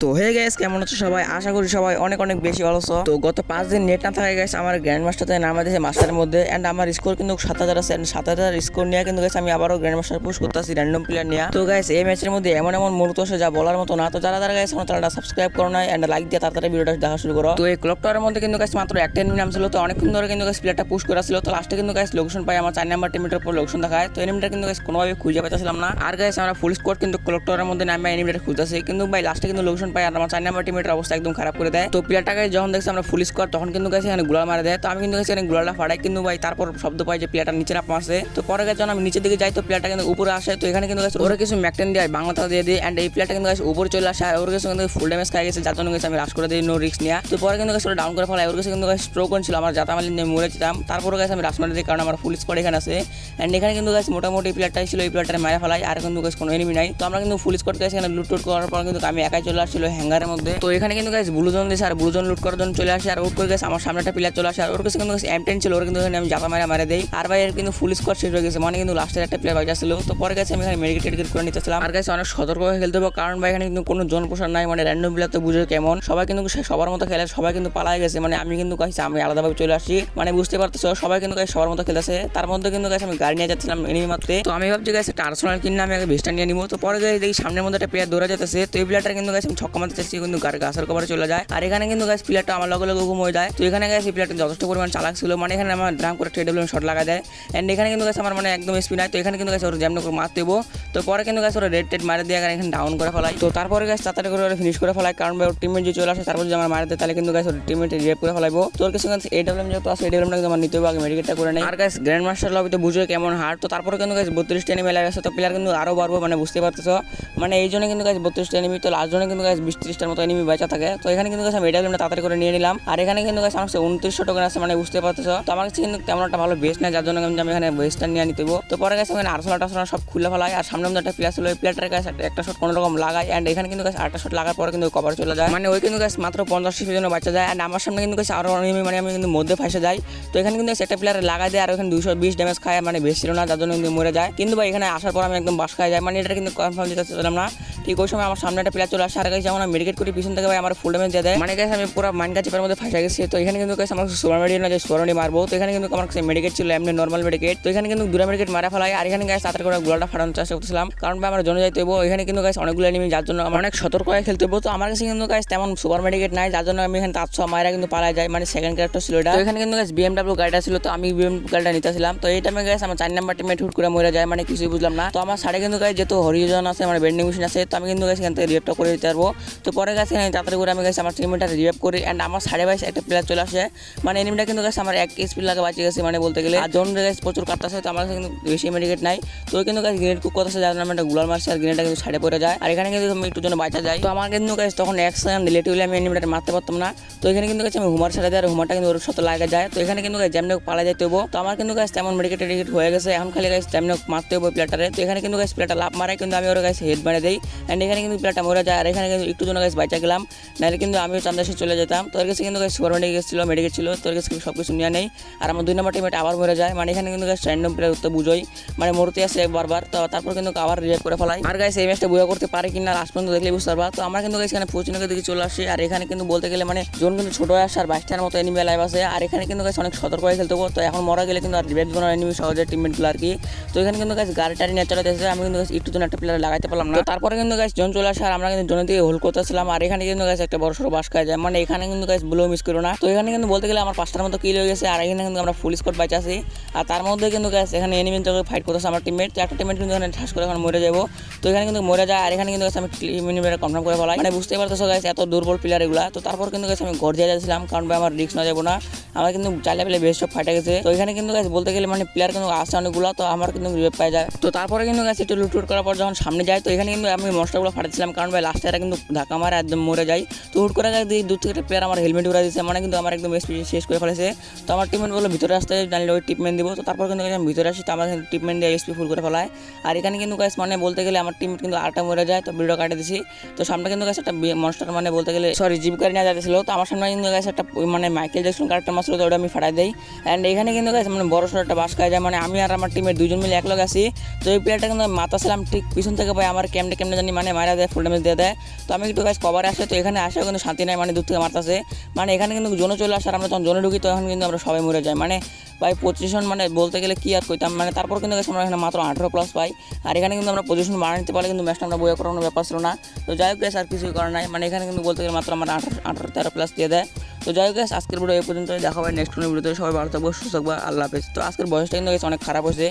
তো হয়ে গেছে কেমন হচ্ছে সবাই? আশা করি সবাই অনেক অনেক বেশি ভালো তো, গত পাঁচ দিন নেট না থাকা গেছে আমার গ্র্যান্ড মাস্টারতে নামা দিয়েছে মাস্টারের মধ্যে অ্যান্ড আমার স্কোর কিন্তু সাত হাজার আছে, and সাত হাজার স্কোর নিয়ে কিন্তু গেছে আমি আবারও গ্র্যান্ড মাস্টার পুশ করতেছি র্যান্ডম প্লেয়ার নিয়ে। তো গাইস এই ম্যাচের মধ্যে এমন এমন মুহূর্ত আছে যা বলার মতো না। তো, যারা যারা গাইছে আমার তারা সাবস্ক্রাইব করো না অ্যান্ড লাইক দিয়ে তাড়াতাড়ি ভিডিওটা দেখা শুরু করো। তো, এই ক্লক টাওয়ারের মধ্যে কিন্তু গাইছে মাত্র একটা এনিমি নাম ছিল। তো, অনেকক্ষণ ধরে কিন্তু গাইছে প্লেয়ারটা পুশ করা ছিল। তো লাস্টে কিন্তু গাইছে লোকেশন পাই আমার চার নাম্বার টিমের উপর লোকেশন দেখায়। তো এনিমিটা কিন্তু গাইছে কোনোভাবে খুঁজে পাইতেছিলাম না। আর গাইছে আমরা ফুল স্কোয়াড কিন্তু ক্লক টাওয়ারের মধ্যে নামে এনিমিটা খুঁজতেছি। কিন্তু, ভাই লাস্টে কিন্তু লোকেশন পাই আর আমার চার নাম্বার টিমের অবস্থা একদম খারাপ করে দেয়। তো প্লেয়ারটাকে যখন দেখছি আমরা ফুল স্কোয়াড তখন কিন্তু গেছে এখানে গুলাল মারা দেয়। তো আমি কিন্তু গেছি এখানে ফাটাই কিন্তু ভাই, তারপর শব্দ পাই যে প্লেয়ারটা নিচে না মারছে তো পরে গেছে আমি নিচের দিকে যাই, তো প্লেয়ারটা কিন্তু উপরে আসে। তো এখানে কিন্তু গেছে ওরা কিছু ম্যাকটেন দেয় বাংলা তালা দিয়ে। দিই অ্যান্ড এই প্লেয়ারটা কিন্তু গেছে উপরে চলে আসে ওর কাছে কিন্তু ফুল ড্যামেজ খাই গেছে। যার জন্য গেছে আমি রাশ করে দিই নো রিক্স নিয়ে। তো পরে কিন্তু গেছে ডাউন করে ফেলাই ওর কাছে কিন্তু স্ট্রোক ছিল, আমার যাতা নিয়ে মরে যেতাম। তারপরে গেছে আমি রাশ মারি দিই, কারণ আমার ফুল স্কোয়াড এখানে আছে। অ্যান্ড এখানে কিন্তু গেছে মোটামুটি প্লেয়ারটাই ছিল, এই প্লেয়ারটা মারা ফেলাই। আর কিন্তু গেছে কোনো এনিমি নাই। তো আমরা কিন্তু ফুল স্কোয়াড গেছে এখানে লুট টুট করার পর কিন্তু আমি একাই চলে আসছিল হ্যাঙ্গারের মধ্যে। তো এখানে কিন্তু গেছে ব্লু জোন দিয়েছে আর ব্লু জোন লুট করার জন্য চলে আসে। আর ওর করে গেছে আমার সামনে একটা প্লেয়ার চলে আসে। আর ওর কাছে কিন্তু এম টেন ছিল, ওর কিন্তু আমি জাপা মারা মারা দেই। আর ভাই কিন্তু ফুল স্কোয়াড শেষ হয়ে গেছে। মানে কিন্তু লাস্টের একটা প্লেয়ার বাইরে ছিল তো পরে গেছে আমি এখানে মেডিকেট টেডিকেট করে নিতেছিলাম। আর গেছে অনেক সতর্ক হয়ে খেলতে হবে। কারণ ভাই এখানে কিন্তু কোনো জন প্রসার নাই। মানে র্যান্ডম প্লেয়ার তো বুঝে কেমন। সবাই কিন্তু সবার মতো খেলে, সবাই কিন্তু পালাই গেছে। মানে আমি কিন্তু কাছে আমি আলাদাভাবে চলে আসি মানে বুঝতে পারতেছো, সবাই কিন্তু কাছে সবার মতো খেলেছে তার মধ্যে কিন্তু কাছে আমি গাড়ি নিয়ে যাচ্ছিলাম এনিমি মারতে তো আমি ভাবছি গেছে একটা আর্সেনাল কিনে আমি আগে ভেস্টার নিয়ে নিবো। তো পরে গেছে দেখি সামনের মধ্যে একটা প্লেয়ার দৌড়া যেতেছে তো এই প্লেয়ারটা কিন্তু গেছে আমি ছক্কা মারতে চাচ্ছি কিন্তু গাছের কভারে চলে যায়। আর এখানে কিন্তু গাছ প্লেয়ারটা আমার লগে লগে ঘুম হয়ে যায়। তো এখানে গেছে প্লেয়ারটা যথেষ্ট পরিমাণ চালাক ছিল। মানে এখানে আমার ড্রাম করে ট্রেডেবল শট লাগা দেয়। অ্যান্ড এখানে কিন্তু গেছে আমার মানে একদম স্পিন হয় তো এখানে কিন্তু গেছে ওর যেমন করে মারতে দেবো। তো পরে কিন্তু গেছে ওরা রেড টেড মারে দিয়ে এখানে ডাউন করে ফেলাই তো তারপরে গেছে তাড়াতাড়ি করে ওরা ফিনিশ করে ফেলাই কারণ ওর টিমের যে চলে আসে, তারপর যদি আমার মারে দেয়, তাহলে কিন্তু গেছে ওর টিমের রেপ করে ফেলাইবো। তোর কাছে গেছে এডব্লিউএম যেহেতু আছে এডব্লিউএমটা কিন্তু আমার নিতে হবে। আগে মেডিকেটটা করে নেই। আর গেছে গ্র্যান্ড মাস্টার লবিতে বুঝে কেমন হার তো তারপরে কিন্তু গেছে বত্রিশটা এনিমি লাগে আছে তো প্লেয়ার কিন্তু আরও বাড়বো মানে বুঝতে পারতেছো। মানে এই জন্য কিন্তু গেছে বত্রিশটা এনিমি তো লাস্ট জন্য কিন্তু গেছে বিশ ত্রিশটার মতো এনিমি বেঁচা থাকে। তো এখানে কিন্তু গেছে আমি এডব্লিউএমটা তাড়াতাড়ি করে নিয়ে নিলাম। আর এখানে কিন্তু গেছে আমার উনত্রিশশো টোকেন আছে মানে বুঝতে পারতেছো। তো আমার কাছে কিন্তু তেমন একটা ভালো বেস্ট না যার জন্য আমি এখানে বেস্টটা নিয়ে নিতে তো পরে গেছে ওখানে আরসোলা টারসোলা সব খুলে ফেলাই। আর সামনে একটা প্লেয়ার ছিল, ওই প্লেয়ারটার কাছে একটা- শট কোনো রকম লাগাই অ্যান্ড এখানে কিন্তু গেছে আটটা শট লাগার পরে কিন্তু কভার চলে যায়। মানে ওই কিন্তু গেছে মাত্র পঞ্চাশ জন্য বাচ্চা যায়। অ্যান্ড আমার সামনে কিন্তু গেছে আরও এনিমি মানে আমি কিন্তু মধ্যে ফাঁসে যাই। তো এখানে কিন্তু একটা প্লেয়ার লাগাই দেয়, আর ওখানে দুশো বিশ ড্যামেজ খায়। মানে বেশি ছিল না, যার জন্য কিন্তু মরে যায়। কিন্তু ভাই, এখানে আসার পর আমি একদম বাস খাই যায় মানে এটা কিন্তু কনফার্ম দিতে চাইলাম না। ঠিক ওই সময় আমার সামনে একটা প্লেয়ার চলে আসে, আর যেমন মেডিকেট করি, পিছন থেকে ভাই আমার ফুল ড্যামেজ দিয়ে মানে গেছে আমি পুরো মাইন কাচিপের মধ্যে ফাঁসে গেছি। তো এখানে কিন্তু আমার সুপার মেডিকেট না যে স্মরণী মারবো। তো এখানে কিন্তু আমার কাছে মেডিকেট ছিল এমনি নর্মাল মেডিকেট তো এখানে কিন্তু দুরা মেডিকেট মারা ফেলাই। আর এখানে গেছে তাড়াতাড়ি করে গোলাটা ফাটানোর চেষ্টা করছিলাম কারণ ভাই, আমার জন্য যাইতে হব এখানে কিন্তু গেছে অনেকগুলো এনিমি যার জন্য আমার অনেক সতর্ক হয়ে খেলতে হব তো আমার কাছে কিন্তু গাছ তেমন সুপার মেডিকেট নাই। যার জন্য আমি এখানে তাৎস মায়েরা কিন্তু পালা যায়। মানে সেকেন্ড ক্যারেক্টার ছিল এটা। এখানে কিন্তু গাছ বিএমডাব্লিউ গাড়িটা ছিল। তো আমি বিএম গাড়িটা নিতেছিলাম। তো এই টাইমে গেছে আমার চার নাম্বার টিমে হুট করে মরে যায়। মানে কিছুই বুঝলাম না। তো আমার সাড়ে কিন্তু গাছ যেহেতু হরিজন আছে আমার বেন্ডিং মেশিন আছে, তো আমি কিন্তু গেছি এখান থেকে রিয়েপটা করে দিতে পারব। তো পরে গেছে তাড়াতাড়ি করে আমি গেছি আমার টিমটা রিয়েপ করি। অ্যান্ড আমার সাড়ে বাইশ একটা প্লেয়ার চলে আসে। মানে এনিমিটা কিন্তু গেছে আমার এক স্পিড লাগে বাঁচিয়ে গেছে মানে বলতে গেলে। আর জন গেছে প্রচুর কাটতেছে, তো আমার কিন্তু বেশি মেডিকেট নাই। তো কিন্তু গাছ গ্রেনেড কুক করতেছে, যার আমি একটা গুলার মারছি আর গ্রেনেডটা কিন্তু সাইডে পড়ে যায়। আর এখানে কিন্তু আমি একটু জন্য বাঁচা যায়। তো আমার কিন্তু গাছ তখন এক সেকেন্ড লেট হলে আমি এনিমিটা মারতে পারতাম না। তো এখানে কিন্তু গেছে আমি হুমার সাথে দেয় আর হুমারটা কিন্তু ওর সাথে লাগা যায়। তো এখানে কিন্তু যেমন পালা যাইতে হব। তো আমার কিন্তু গাছ তেমন মেডিকেট টেডিকেট হয়ে গেছে। এখন খালি গাছ তেমন মারতে হব প্লেটারে তো এখানে কিন্তু গাছ প্লেটার লাভ মারায় কিন্তু আমি ওর গাছ হেড মেরে দিই। অ্যান্ড এখানে কিন্তু প্লেটার মরে যায়। আর এখানে কিন্তু একটু জন্য গাছ বাঁচা গেলাম। নাহলে কিন্তু আমিও চান্দাসে চলে যেতাম। তোর কাছে কিন্তু গাছ সুপার মেডিকেট ছিল মেডিকেট ছিল তোর কাছে সব কিছু নিয়ে নেই। আর আমার দুই নম্বর টিমেট আবার মরে যায়। মানে এখানে কিন্তু গাছ র্যান্ডম প্লেয়ার তো বুঝোই। মানে মরতে আসে বারবার। তো তারপর কিন্তু আবার রিয়েক্ট করে ফেলাই। আর গাছ এই ম্যাচটা বুঝা করতে পারে কিনা লাস্ট পর্যন্ত দেখলে বুঝতে পারবা। তো আমরা কিন্তু গাছ এখানে পশ্চিমবঙ্গের দিকে চলে আসি। আর এখানে কিন্তু বলতে গেলে মানে জোন কিন্তু ছোট আসে আর বাইশটার মতো এনিমি লাইভ আছে। আর এখানে কিন্তু গাছ অনেক সতর্ক হয়ে খেলতে তো এখন মরা গেলে কিন্তু আর রিভেট বোনার এনিমি সহজে টিমমেটগুলো আর কি। তো এখানে কিন্তু গাছ গাড়ি টাড়ি নিয়ে চলাতে আমি কিন্তু একটু জন একটা প্লেয়ার লাগাইতে পারলাম না। তারপরে কিন্তু গাছ জন চলে আসে। আর আমরা কিন্তু জনের দিকে হোল করতেছিলাম, আর এখানে কিন্তু গাছ একটা বড় সড়ো বাস খাওয়া যায়। মানে এখানে কিন্তু গাছ ব্লো মিস করো না। তো এখানে কিন্তু বলতে গেলে আমার পাঁচটার মতো কিল হয়ে গেছে, আর এখানে কিন্তু আমরা ফুল স্কোর বাইচে আছি আর তার মধ্যে কিন্তু গাছ এখানে এনিমি তো ফাইট করতেছে আমার টিমমেট তো একটা টিমমেট কিন্তু এখানে ঠাস করে এখন মরে যাব। তো এখানে কিন্তু মরে যায়, আর এখানে কিন্তু আমি মিনিমেটা কনফার্ম করে ফেলাই। মানে বুঝতে পারতেছো গাছ এত দুর্বল প্লেয়ার এগুলা। তো তারপর কিন্তু গাছ আমি ঘর দিয়ে যাচ্ছিলাম, কারণ আমার রিক্স না যাব না। আমার কিন্তু চাইলে পেলে বেশ সব ফাটে গেছে। তো এখানে কিন্তু গাছ বলতে গেলে মানে প্লেয়ার কিন্তু আসছে অনেকগুলো, তো আমার কিন্তু রিভেপ পাই যায়। তো তারপরে কিন্তু গাছ একটু লুট করার পর যখন সামনে যায়, তো এখানে কিন্তু আমি মশলাগুলো ফাটাচ্ছিলাম কারণ ভাই লাস্টে কিন্তু ধাক্কা মারে একদম মরে যায়। তো হুট করে গাছ দূর থেকে একটা প্লেয়ার আমার হেলমেট উড়া দিচ্ছে মানে কিন্তু আমার একদম SP শেষ করে ফেলেছে। তো আমার টিমমেট বলল, ভিতরে আসতে জানলে ওই টিপমেন্ট দিব। তো তারপর কিন্তু আমি ভিতরে আসি, তো আমার টিপমেন্ট দিয়ে এসপি ফুল করে ফেলায়। আর এখানে কিন্তু গাছ মানে বলতে গেলে আমার টিম কিন্তু আটটা মরে যায়, তো ভিডিও কাটে দিছি। তো সামনে কিন্তু গাছ একটা মনস্টার মানে বলতে গেলে সরি জীবিকা নিয়ে যাচ্ছিল তো আমার সামনে কিন্তু গাছ একটা মানে মাইকেল জ্যাকসন কারেক্টার মাসলো তো ওটা আমি ফাটাই দিই। অ্যান্ড এখানে কিন্তু গাছ মানে বড় সড়ো একটা বাস খাই যায় মানে আমি আর আমার টিমের দুজন মিলে একলগ আছি। তো এই প্লেয়ারটা কিন্তু মাথা ছিলাম ঠিক পিছন থেকে ভাই আমার কেমনে কেমনে জানি মানে মারা দেয় ফুল ড্যামেজ দিয়ে দেয়। তো আমি একটু গাছ কভারে আসে, তো এখানে আসা, কিন্তু শান্তি নাই মানে দূর থেকে মারতেছে। মানে এখানে কিন্তু জোনে চলে আসার, আমরা তখন জোনে ঢুকি, তখন কিন্তু আমরা সবাই মরে যাই। মানে ভাই পজিশন মানে বলতে গেলে কি আর কইতাম মানে তারপর কিন্তু আমরা এখানে মাত্র আঠেরো প্লাস পাই। আর এখানে কিন্তু আমরা পজিশন বাড়া নিতে পারলে কিন্তু ম্যাচটা আমরা বইয়া করানোর ব্যাপার ছিল না। তো যাই হোক আর কিছুই করার নাই। মানে এখানে কিন্তু বলতে গেলে মাত্র আমরা আঠারো আঠারো, তেরো প্লাস দিয়ে দেয়। তো যাই হোক আজকের ভিডিও এই পর্যন্ত দেখা হবে নেক্সট কোনো ভিডিওতে সবাই ভালো থাকব, সুস্থ থাকব। আল্লাহ হাফেজ। তো আজকের বয়সটা কিন্তু অনেক খারাপ হয়েছে।